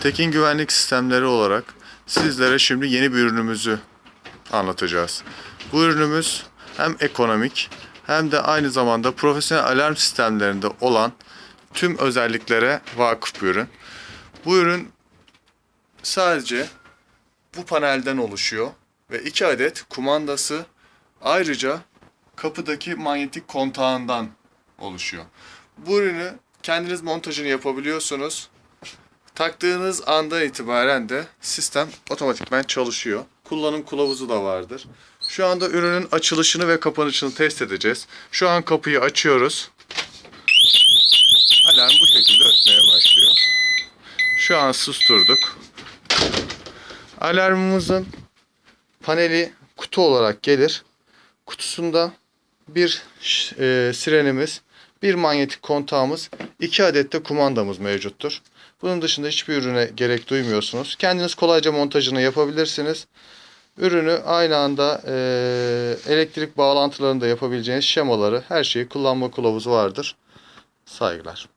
Tekin Güvenlik Sistemleri olarak sizlere şimdi yeni bir ürünümüzü anlatacağız. Bu ürünümüz hem ekonomik hem de aynı zamanda profesyonel alarm sistemlerinde olan tüm özelliklere vakıf bir ürün. Bu ürün sadece bu panelden oluşuyor ve iki adet kumandası ayrıca kapıdaki manyetik kontağından oluşuyor. Bu ürünü kendiniz montajını yapabiliyorsunuz. Taktığınız andan itibaren de sistem otomatikman çalışıyor. Kullanım kılavuzu da vardır. Şu anda ürünün açılışını ve kapanışını test edeceğiz. Şu an kapıyı açıyoruz. Alarm bu şekilde ötmeye başlıyor. Şu an susturduk. Alarmımızın paneli kutu olarak gelir. Kutusunda bir e, sirenimiz, bir manyetik kontağımız, iki adet de kumandamız mevcuttur. Bunun dışında hiçbir ürüne gerek duymuyorsunuz. Kendiniz kolayca montajını yapabilirsiniz. Ürünü aynı anda e, elektrik bağlantılarında yapabileceğiniz şemaları, her şeyi kullanma kılavuzu vardır. Saygılar.